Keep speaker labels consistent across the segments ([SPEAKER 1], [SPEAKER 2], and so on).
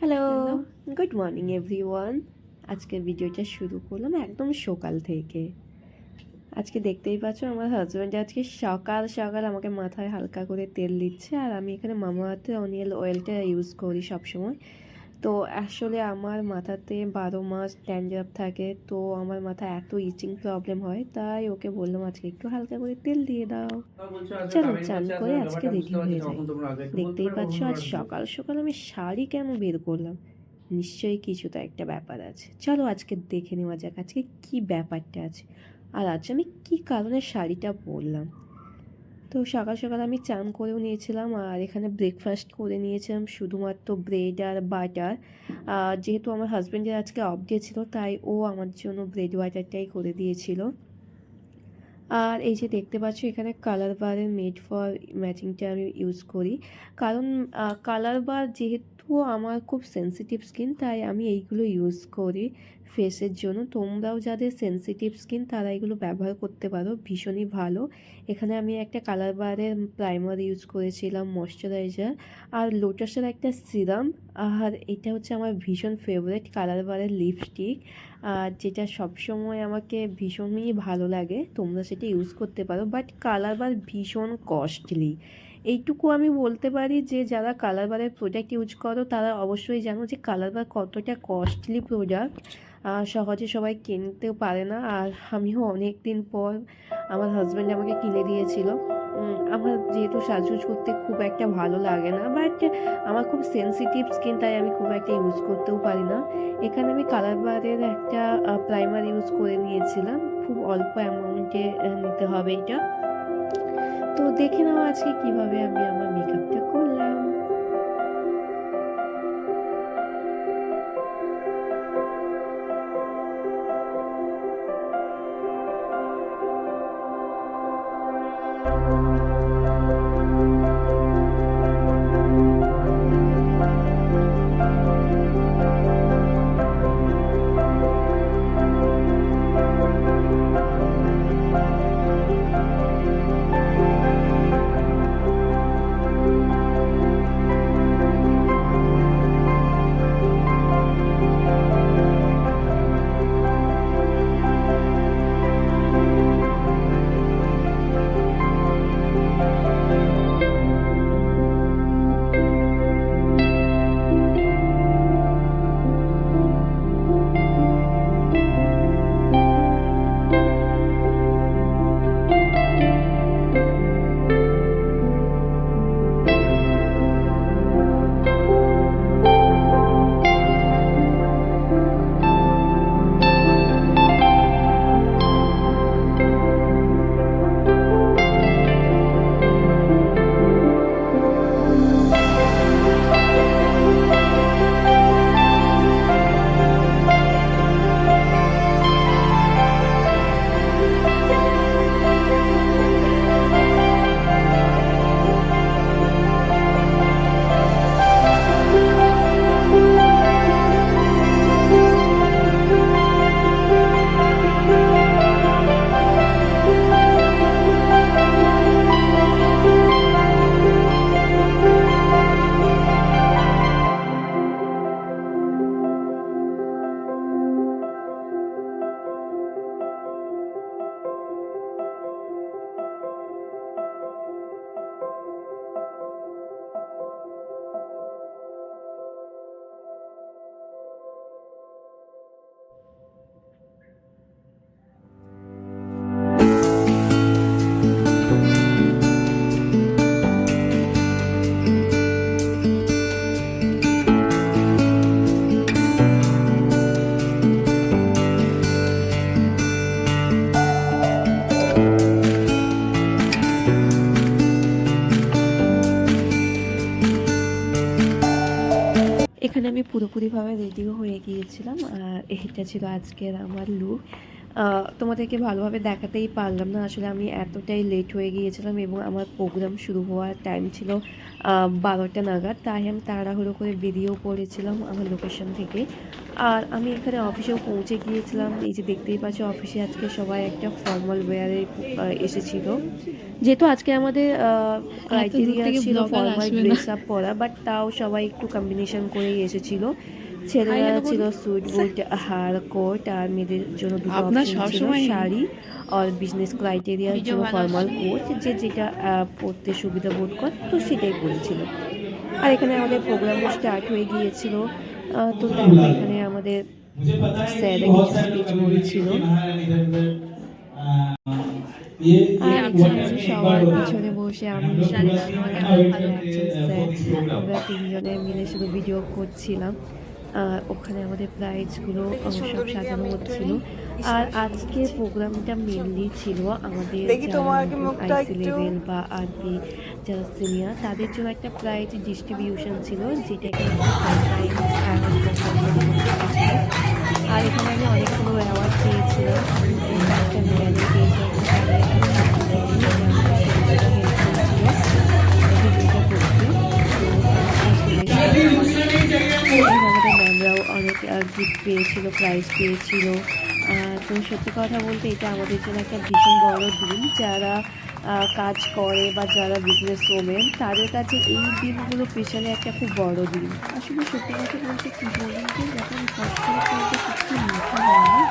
[SPEAKER 1] Hello good morning everyone আজকের ভিডিওটা শুরু করলাম একদম সকাল থেকে। আজকে দেখতেই পাচ্ছ আমার হাজব্যান্ড আজকে সকাল সকাল আমাকে মাথায় হালকা করে তেল দিচ্ছে, আর আমি এখানে মামা হাতে অনিয়ল অয়েলটা ইউজ করি সবসময়। তো আসলে আমার মাথাতে বারো মাস ড্যান্ড্রাফ থাকে তো আমার মাথা এত ইচিং প্রবলেম হয় তাই ওকে বললাম আজকে একটু হালকা করে তেল দিয়ে দাও। চলো চান করে আজকে রেডি হয়ে যাই। দেখতেই পাচ্ছ আজ সকাল সকাল আমি শাড়ি কেন বের করলাম? নিশ্চয়ই কিছু তো একটা ব্যাপার আছে। চলো আজকে দেখে নেওয়া যাক আজকে কি ব্যাপারটা আছে? আর আজ আমি কি কারণে শাড়িটা পরলাম? তো সকাল সকাল আমি চান করেও নিয়েছিলাম আর এখানে ব্রেকফাস্ট করে নিয়েছিলাম শুধুমাত্র ব্রেড আর বাটার যেহেতু আমার হাজব্যান্ডের আজকে অফ ডে ছিল, তাই ও আমার জন্য ব্রেড বাটারটাই করে দিয়েছিল। আর এই যে দেখতে পাচ্ছ, এখানে কালার বারের মেড ফর ম্যাচিংটা আমি ইউজ করি। কারণ কালার বার যেহেতু আমার খুব সেন্সিটিভ স্কিন তাই আমি এইগুলো ইউজ করি ফেসের জন্য। তোমরাও যাদের সেন্সিটিভ স্কিন তারা এগুলো ব্যবহার করতে পারো, ভীষণই ভালো। এখানে আমি একটা কালার বারের প্রাইমার ইউজ করেছিলাম ময়শ্চারাইজার আর লোটাসের একটা সিরাম আর এটা হচ্ছে আমার ভীষণ ফেভারিট কালার বারের লিপস্টিক আর যেটা সবসময় আমাকে ভীষণই ভালো লাগে। তোমরা সেটা ইউজ করতে পারো বাট কালার বার ভীষণ কস্টলি এইটুকু আমি বলতে পারি যে, যারা কালার বারের প্রোডাক্ট ইউজ করো, তারা অবশ্যই জানো যে কালার বার কতটা কস্টলি প্রোডাক্ট সহজে সবাই কিনতেও পারে না। আর আমিও অনেক দিন পর আমার হাজব্যান্ড আমাকে কিনে দিয়েছিল। আমার যেহেতু সাজুজ করতে খুব একটা ভালো লাগে না বাট আমার খুব সেন্সিটিভ স্কিন তাই আমি খুব একটা ইউজ করতেও পারি না। এখানে আমি কালার বারের একটা প্রাইমার ইউজ করে নিয়েছিলাম। খুব অল্প অ্যামাউন্টে নিতে হবে এটা। তো দেখে নাও আজকে কীভাবে আমি আমার মেকআপটা এখানে আমি পুরোপুরিভাবে রেডিও হয়ে গিয়েছিলাম। এটা ছিল আজকের আমার লুক তোমাদেরকে ভালোভাবে দেখাতেই পারলাম না। আসলে আমি এতটাই লেট হয়ে গিয়েছিলাম এবং আমার প্রোগ্রাম শুরু হওয়ার টাইম ছিল বারোটা নাগাদ। তাই আমি তাড়াহুড়ো করে বেরিয়েও পড়েছিলাম আমার লোকেশন থেকে। আর আমি এখানে অফিসেও পৌঁছে গিয়েছিলাম। এই যে দেখতেই পাচ্ছ অফিসে আজকে সবাই একটা ফর্মাল ওয়্যারে এসেছিল। যেহেতু আজকে আমাদের ক্রাইটেরিয়া ছিল ফর্মাল ড্রেস আপ পরা বাট তাও সবাই একটু কম্বিনেশন করেই এসেছিল। ছেলেরা ছিল সুইট বুট হার কোট আর মেয়েদের জন্য দুটো শাড়ি আর বিজনেস ক্রাইটেরিয়ার জন্য ফর্মাল কোট যে যেটা পড়তে সুবিধা বোধ কর তো সেটাই পড়েছিল। আর এখানে আমাদের প্রোগ্রামও স্টার্ট হয়ে গিয়েছিল। তো এখানে আমাদের
[SPEAKER 2] স্যার
[SPEAKER 1] কিছু
[SPEAKER 2] স্পিচ বলছিল।
[SPEAKER 1] সবার পিছনে বসে আমি আমরা তিনজনে মিলে শুধু ভিডিও করছিলাম। ওখানে আমাদের প্রাইজগুলো সব সাজানো হচ্ছিল। আর আজকে প্রোগ্রামটা মেনলি ছিল। আমাদের আইসি লেভেল বা আরপি যারা সিনিয়র তাদের জন্য একটা প্রাইজ ডিস্ট্রিবিউশন ছিল যেটাকে পেয়েছিল প্রাইজ পেয়েছিল। তো সত্যি কথা বলতে এটা আমাদের জন্য একটা ভীষণ বড় দিন। যারা কাজ করে বা যারা বিজনেস ওমেন তাদের কাছে এই দিনগুলো পেছনে একটা খুব বড় দিন। আসলে সত্যি কথা বলতে কী বলুন তো, যখন কষ্টের ফলটা সত্যি মিঠা হয় না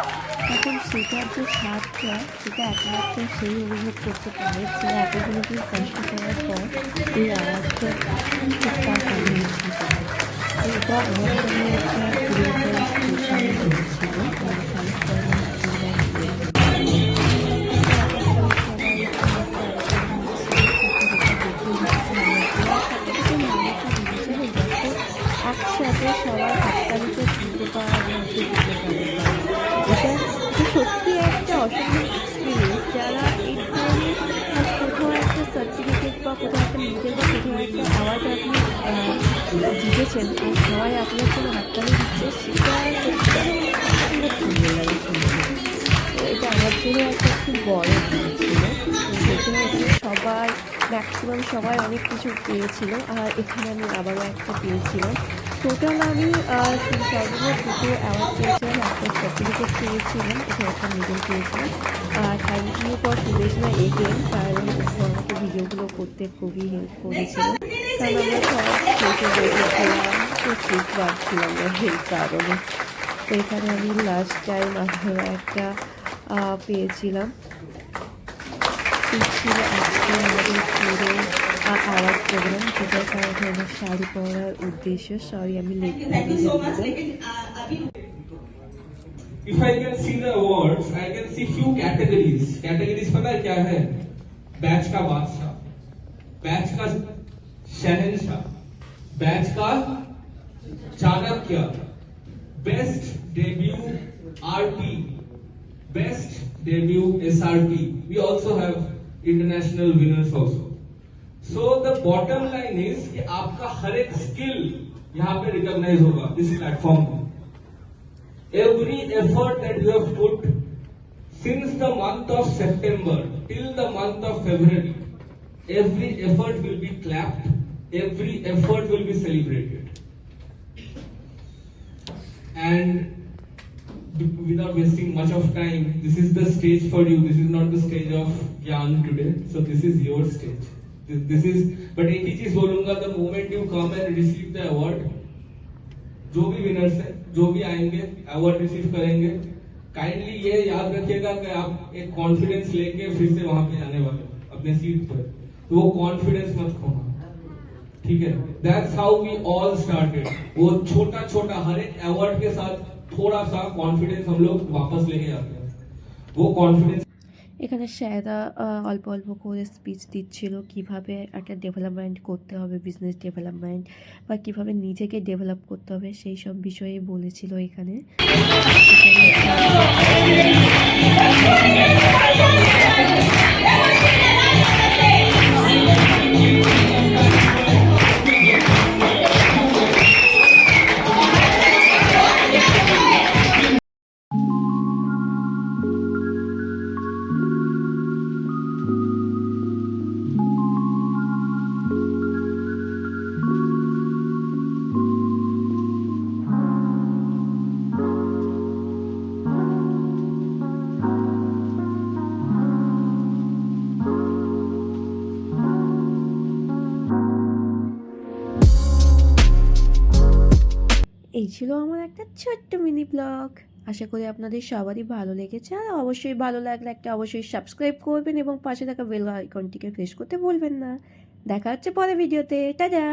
[SPEAKER 1] তখন সেটার যে স্বাদটা, সেটা একমাত্র সেই অনুভব করতে পারে যে এতগুলো দিন কষ্ট করার পর এই আওয়াজটা কামিয়েছে তো এটা আমার জন্য একটা একসাথে সবার হাততালিতে শুনতে পাওয়া মধ্যে দিতে পারে এটা সত্যি একটা অসাধারণ এক্সপিরিয়েন্স যারা এই ধরনের কোথাও একটা সার্টিফিকেট বা কোথাও একটা মেডেল বা কোথাও একটা অ্যাওয়ার্ড আপনি জিতেছেন আর সবাই আপনার জন্য হাততালি দিচ্ছে, সেটা সত্যি সুন্দর লাগে। এটা আমার জন্য একটা খুব বড় ম্যাক্সিমাম সবাই অনেক কিছু পেয়েছিল আর এখানে আমি আবারও একটা পেয়েছিলাম। টোটাল আমি সর্বমোট দুটো অ্যাওয়ার্ড পেয়েছিলাম, একটা সার্টিফিকেট পেয়েছিলাম এখানে একটা মেডেল পেয়েছিলাম। আর thank you for Sudeshna again কারণ আমাকে ভিডিওগুলো করতে খুবই হেল্প করেছিল। কারণ আমরা সব বসেছিলাম তো ঠিক পাচ্ছিলাম না এই কারণে। তো এখানে আমি লাস্ট টাইম আবারও একটা পেয়েছিলাম। আমাদের পুরো অ্যাওয়ার্ড প্রোগ্রাম যেটার কারণে আমার শাড়ি পরার উদ্দেশ্য সরি আমি late
[SPEAKER 3] Thank you so much. Lekin, uh, Abhi
[SPEAKER 2] If I can see the awards, I can see few categories. Categories पता है क्या है? बैच का बादशाह, बैच का शहनशाह, बैच का Chanakya, best debut RT, best debut SRT. We also have international winners also. So the bottom line is कि आपका हर एक स्किल यहाँ पे रिकॉग्नाइज होगा इस प्लेटफॉर्म पे every effort that you have put since the month of September till the month of February, every effort will be clapped, every effort will be celebrated. And without wasting much of time, this is the stage for you. This is not the stage of Gyan today. So this is your stage. This, this is, but ही चीज़ बोलूँगा the moment you come and receive the award, भी winners है जो भी आएँगे award receive करेंगे kindly ये याद रखिएगा कि आप एक कॉन्फिडेंस लेके फिर से वहाँ पे जाने वाले हो, अपने सीट पर तो वो कॉन्फिडेंस मत खोना ठीक है that's how we all started वो छोटा छोटा हर एक अवार्ड के साथ थोड़ा सा कॉन्फिडेंस हम लोग वापस लेके जाते हैं वो कॉन्फिडेंस
[SPEAKER 1] এখানে স্যাররা আহ, অল্প অল্প করে স্পিচ দিচ্ছিল কিভাবে একটা ডেভেলপমেন্ট করতে হবে বিজনেস ডেভেলপমেন্ট বা কিভাবে নিজেকে ডেভেলপ করতে হবে সেই সব বিষয়ে বলেছিল এখানে এই ছিল আমার একটা ছোট্ট মিনি ব্লগ আশা করি আপনাদের সবারই ভালো লেগেছে। আর অবশ্যই ভালো লাগলে একটা অবশ্যই সাবস্ক্রাইব করবেন এবং পাশে থাকা বেল আইকনটিকে প্রেস করতে ভুলবেন না। দেখা হচ্ছে পরে ভিডিওতে টাটা!